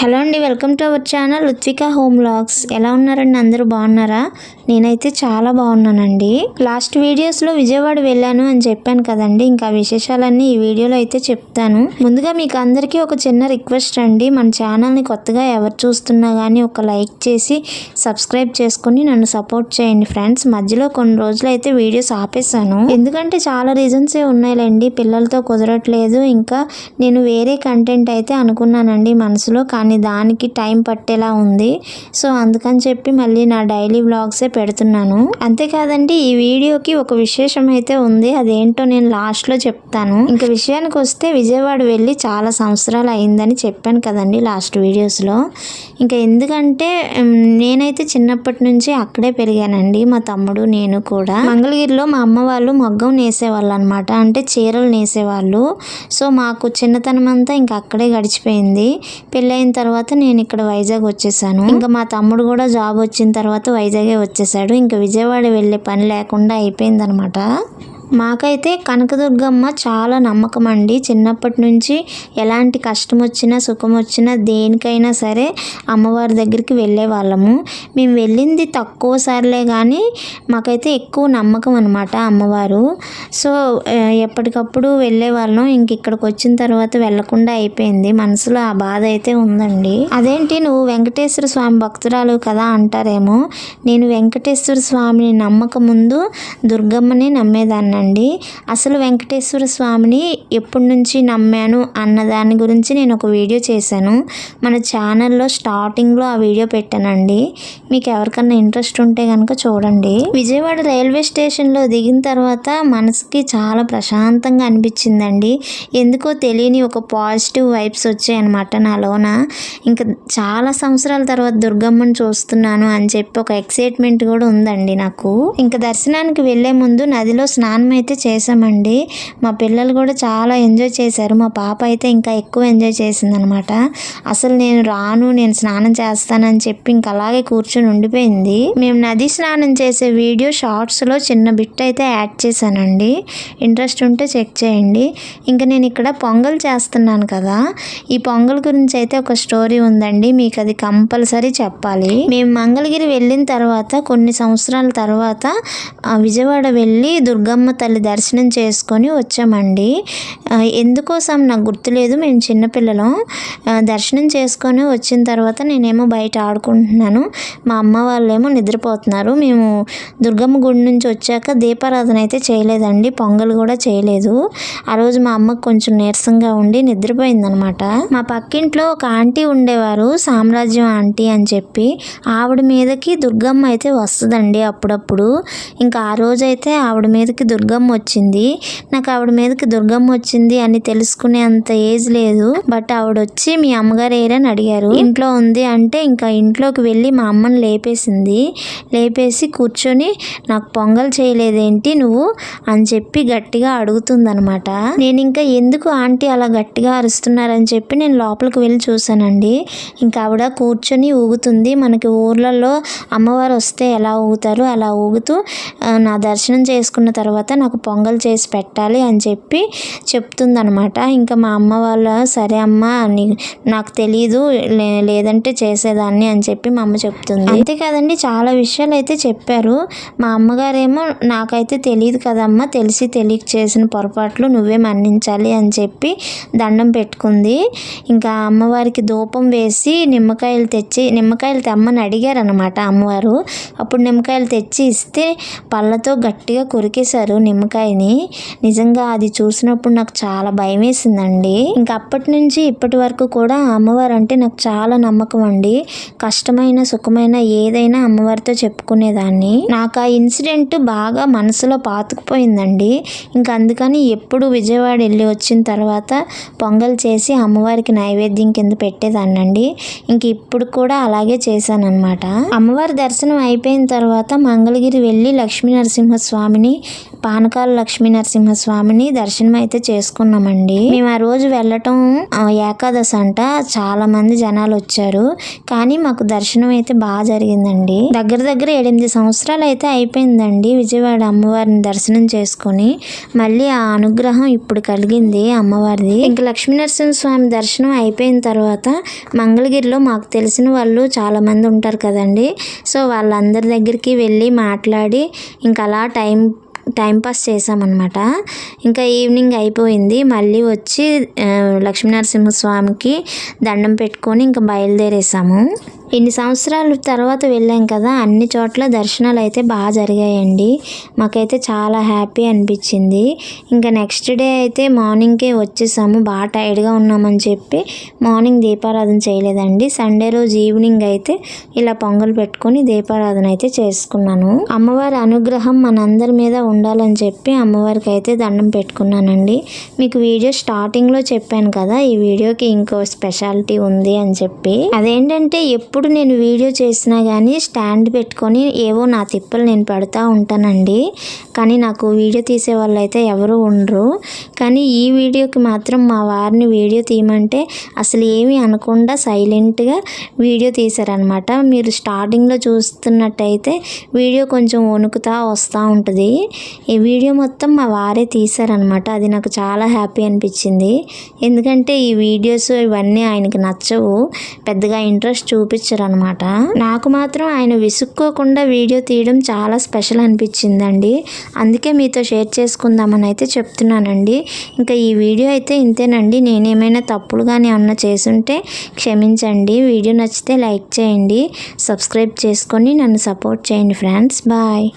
Hello అండి welcome to our channel Ruthvika home vlogs. ఎలా ఉన్నారండి? అందరూ బాగున్నారా? నేనైతే చాలా బాగున్నానండి. లాస్ట్ వీడియోస్లో విజయవాడ వెళ్ళాను అని చెప్పాను కదండి. ఇంకా విశేషాలన్నీ ఈ వీడియోలో అయితే చెప్తాను. ముందుగా మీకు అందరికీ ఒక చిన్న రిక్వెస్ట్ అండి. మన ఛానల్ని కొత్తగా ఎవరు చూస్తున్నా కానీ ఒక లైక్ చేసి సబ్స్క్రైబ్ చేసుకుని నన్ను సపోర్ట్ చేయండి ఫ్రెండ్స్. మధ్యలో కొన్ని రోజులు అయితే వీడియోస్ ఆపేశాను. ఎందుకంటే చాలా రీజన్సే ఉన్నాయిలేండి. పిల్లలతో కుదరట్లేదు. ఇంకా నేను వేరే కంటెంట్ అయితే అనుకున్నానండి మనసులో. కానీ దానికి టైం పట్టేలా ఉంది. సో అందుకని చెప్పి మళ్ళీ నా డైలీ వ్లాగ్సే పెడుతున్నాను. అంతేకాదండి ఈ వీడియోకి ఒక విశేషం అయితే ఉంది. అదేంటో నేను లాస్ట్లో చెప్తాను. ఇంకా విషయానికి వస్తే విజయవాడ వెళ్ళి చాలా సంవత్సరాలు అయిందని చెప్పాను కదండి లాస్ట్ వీడియోస్లో. ఇంకా ఎందుకంటే నేనైతే చిన్నప్పటి నుంచి అక్కడే పెరిగానండి. మా తమ్ముడు నేను కూడా. మంగళగిరిలో మా అమ్మ వాళ్ళు మగ్గం నేసేవాళ్ళు అనమాట అంటే చీరలు నేసేవాళ్ళు. సో మాకు చిన్నతనం అంతా ఇంకా అక్కడే గడిచిపోయింది. పెళ్ళైన తర్వాత నేను ఇక్కడ వైజాగ్ వచ్చేసాను. ఇంకా మా తమ్ముడు కూడా జాబ్ వచ్చిన తర్వాత వైజాగే వచ్చేసాడు. ఇంకా విజయవాడ వెళ్ళే పని లేకుండా అయిపోయింది మాకైతే కనకదుర్గమ్మ చాలా నమ్మకం అండి చిన్నప్పటి నుంచి ఎలాంటి కష్టం వచ్చినా సుఖం వచ్చినా దేనికైనా సరే అమ్మవారి దగ్గరికి వెళ్ళే వాళ్ళము మేము వెళ్ళింది తక్కువ సార్లే కానీ మాకైతే ఎక్కువ నమ్మకం అనమాట అమ్మవారు. సో ఎప్పటికప్పుడు వెళ్ళే వాళ్ళం ఇంక ఇక్కడికి వచ్చిన తర్వాత వెళ్ళకుండా అయిపోయింది. మనసులో ఆ బాధ అయితే ఉందండి. అదేంటి? నువ్వు వెంకటేశ్వర స్వామి భక్తురాలు కదా అంటారేమో. నేను వెంకటేశ్వర స్వామిని నమ్మక ముందు దుర్గమ్మని నమ్మేదాన్ని అండి. అసలు వెంకటేశ్వర స్వామిని ఎప్పటి నుంచి నమ్మాను అన్న దాని గురించి నేను ఒక వీడియో చేశాను. మన ఛానల్లో స్టార్టింగ్లో ఆ వీడియో పెట్టానండి. మీకు ఎవరికన్నా ఇంట్రెస్ట్ ఉంటే కనుక చూడండి. విజయవాడ రైల్వే స్టేషన్లో దిగిన తర్వాత మనసుకి చాలా ప్రశాంతంగా అనిపించిందండి. ఎందుకో తెలియని ఒక పాజిటివ్ వైబ్స్ వచ్చాయన్నమాట నాలోన ఇంకా చాలా సంవత్సరాల తర్వాత దుర్గమ్మని చూస్తున్నాను అని చెప్పి ఒక ఎక్సైట్మెంట్ కూడా ఉందండి నాకు. ఇంకా దర్శనానికి వెళ్ళే ముందు నదిలో స్నానం అయితే చేసామండి. మా పిల్లలు కూడా చాలా ఎంజాయ్ చేశారు. మా పాప అయితే ఇంకా ఎక్కువ ఎంజాయ్ చేసిందనమాట. అసలు నేను రాను నేను స్నానం చేస్తానని చెప్పి ఇంకా అలాగే కూర్చొని ఉండిపోయింది. మేము నది స్నానం చేసే వీడియో షార్ట్స్లో చిన్న బిట్ అయితే యాడ్ చేశానండి. ఇంట్రెస్ట్ ఉంటే చెక్ చేయండి. ఇంకా నేను ఇక్కడ పొంగల్ చేస్తున్నాను కదా. ఈ పొంగల్ గురించి అయితే ఒక స్టోరీ ఉందండి. మీకు అది కంపల్సరీ చెప్పాలి. మేము మంగళగిరి వెళ్ళిన తర్వాత కొన్ని సంవత్సరాల తర్వాత విజయవాడ వెళ్ళి దుర్గమ్మ తల్లి దర్శనం చేసుకొని వచ్చామండి. ఎందుకోసం నాకు గుర్తులేదు మేము చిన్నపిల్లలం. దర్శనం చేసుకొని వచ్చిన తర్వాత నేనేమో బయట ఆడుకుంటున్నాను. మా అమ్మ వాళ్ళేమో నిద్రపోతున్నారు. మేము దుర్గమ్మ గుడి నుంచి వచ్చాక దీపారాధన అయితే చేయలేదండి పొంగల్ కూడా చేయలేదు. ఆ రోజు మా అమ్మకు కొంచెం నీరసంగా ఉండి నిద్రపోయిందనమాట. మా పక్కింట్లో ఒక ఆంటీ ఉండేవారు సామ్రాజ్యం ఆంటీ అని చెప్పి. ఆవిడ మీదకి దుర్గమ్మ అయితే వస్తుందండి అప్పుడప్పుడు. ఇంకా ఆ రోజైతే ఆవిడ మీదకి దుర్గ దుర్గమ్మ వచ్చింది. నాకు ఆవిడ మీదకి దుర్గమ్మ వచ్చింది అని తెలుసుకునే అంత ఏజ్ లేదు. బట్ ఆవిడ వచ్చి మీ అమ్మగారు ఏరని అడిగారు. ఇంట్లో ఉంది అంటే ఇంకా ఇంట్లోకి వెళ్ళి మా అమ్మని లేపేసింది. లేపేసి కూర్చొని నాకు పొంగల్ చేయలేదేంటి నువ్వు అని చెప్పి గట్టిగా అడుగుతుందనమాట నేను ఇంకా ఎందుకు ఆంటీ అలా గట్టిగా అరుస్తున్నారని చెప్పి నేను లోపలికి వెళ్ళి చూసానండి ఇంకా ఆవిడ కూర్చొని ఊగుతుంది. మనకి ఊర్లలో అమ్మవారు వస్తే ఎలా ఊగుతారు? అలా ఊగుతూ నా దర్శనం చేసుకున్న తర్వాత నాకు పొంగల్ చేసి పెట్టాలి అని చెప్పి చెప్తుందనమాట ఇంకా మా అమ్మ వాళ్ళ సరే అమ్మ నాకు తెలియదు లే- లేదంటే చేసేదాన్ని అని చెప్పి మా అమ్మ చెప్తుంది. అంతే కదండి చాలా విషయాలు అయితే చెప్పారు. మా అమ్మగారేమో నాకైతే తెలియదు కదమ్మా తెలిసి తెలియక చేసిన పొరపాట్లు నువ్వే మన్నించాలి అని చెప్పి దండం పెట్టుకుంది. ఇంకా అమ్మవారికి ధూపం వేసి నిమ్మకాయలు తెచ్చి నిమ్మకాయలు తెమ్మని అడిగారు అనమాట అమ్మవారు. అప్పుడు నిమ్మకాయలు తెచ్చి ఇస్తే పళ్ళతో గట్టిగా కొరికేశారు. నిమ్మకాయని. నిజంగా అది చూసినప్పుడు నాకు చాలా భయం వేసిందండి ఇంకా అప్పటి నుంచి ఇప్పటి వరకు కూడా అమ్మవారు అంటే నాకు చాలా నమ్మకం అండి. కష్టమైన సుఖమైన ఏదైనా అమ్మవారితో చెప్పుకునేదాన్ని. నాకు ఆ ఇన్సిడెంట్ బాగా మనసులో పాతుకుపోయిందండి. ఇంకా అందుకని ఎప్పుడు విజయవాడ వెళ్ళి వచ్చిన తర్వాత పొంగల్ చేసి అమ్మవారికి నైవేద్యం కింద పెట్టేదాన్నండి. ఇంక ఇప్పుడు కూడా అలాగే చేశానన్నమాట. అమ్మవారి దర్శనం అయిపోయిన తర్వాత మంగళగిరి వెళ్ళి లక్ష్మీ నరసింహస్వామిని పానకాల లక్ష్మీ నరసింహస్వామిని దర్శనం అయితే చేసుకున్నామండి. మేము ఆ రోజు వెళ్ళటం ఏకాదశి అంట చాలా మంది జనాలు వచ్చారు. కానీ మాకు దర్శనం అయితే బాగా జరిగిందండి. దగ్గర దగ్గర ఎనిమిది సంవత్సరాలు అయితే అయిపోయిందండి విజయవాడ అమ్మవారిని దర్శనం చేసుకొని. మళ్ళీ ఆ అనుగ్రహం ఇప్పుడు కలిగింది అమ్మవారిది. ఇంకా లక్ష్మీనరసింహ స్వామి దర్శనం అయిపోయిన తర్వాత మంగళగిరిలో మాకు తెలిసిన వాళ్ళు చాలా మంది ఉంటారు కదండి. సో వాళ్ళందరి దగ్గరికి వెళ్ళి మాట్లాడి ఇంకా అలా టైం టైంపాస్ చేసామన్నమాట ఇంకా ఈవినింగ్ అయిపోయింది. మళ్ళీ వచ్చి లక్ష్మీనరసింహస్వామికి దండం పెట్టుకొని ఇంకా బయలుదేరేసాము. ఇన్ని సంవత్సరాల తర్వాత వెళ్ళాం కదా అన్ని చోట్ల దర్శనాలు అయితే బాగా జరిగాయండి. మాకైతే చాలా హ్యాపీ అనిపించింది. ఇంకా నెక్స్ట్ డే అయితే మార్నింగ్కే వచ్చేసాము. బాగా టైర్డ్గా ఉన్నామని చెప్పి మార్నింగ్ దీపారాధన చేయలేదండి. సండే రోజు ఈవినింగ్ అయితే ఇలా పొంగల్ పెట్టుకొని దీపారాధన అయితే చేసుకున్నాను. అమ్మవారి అనుగ్రహం మనందరి మీద ఉండాలని చెప్పి అమ్మవారికి అయితే దండం పెట్టుకున్నానండి. మీకు వీడియో స్టార్టింగ్లో చెప్పాను కదా ఈ వీడియోకి ఇంకో స్పెషాలిటీ ఉంది అని చెప్పి. అదేంటంటే ఎప్పుడు నేను వీడియో చేసినా కానీ స్టాండ్ పెట్టుకొని ఏవో నా తిప్పలు నేను పెడతా ఉంటానండి. కానీ నాకు వీడియో తీసే వాళ్ళు అయితే ఎవరు ఉండరు. కానీ ఈ వీడియోకి మాత్రం మా వారిని వీడియో తీయమంటే అసలు ఏమీ అనకుండా సైలెంట్గా వీడియో తీశారనమాట మీరు స్టార్టింగ్లో చూస్తున్నట్టయితే వీడియో కొంచెం వణుకుతా వస్తూ ఉంటుంది. ఈ వీడియో మొత్తం మా వారే తీశారనమాట అది నాకు చాలా హ్యాపీ అనిపించింది. ఎందుకంటే ఈ వీడియోస్ ఇవన్నీ ఆయనకి నచ్చవు. పెద్దగా ఇంట్రెస్ట్ చూపించరనమాట నాకు మాత్రం ఆయన విసుక్కోకుండా వీడియో తీయడం చాలా స్పెషల్ అనిపించిందండి. అందుకే మీతో షేర్ చేసుకుందామని అయితే చెప్తున్నానండి. ఇంకా ఈ వీడియో అయితే ఇంతేనండి. నేనేమైనా తప్పులు కానీ ఏమన్నా చేసుంటే క్షమించండి. వీడియో నచ్చితే లైక్ చేయండి. సబ్స్క్రైబ్ చేసుకొని నన్ను సపోర్ట్ చేయండి ఫ్రెండ్స్. బాయ్.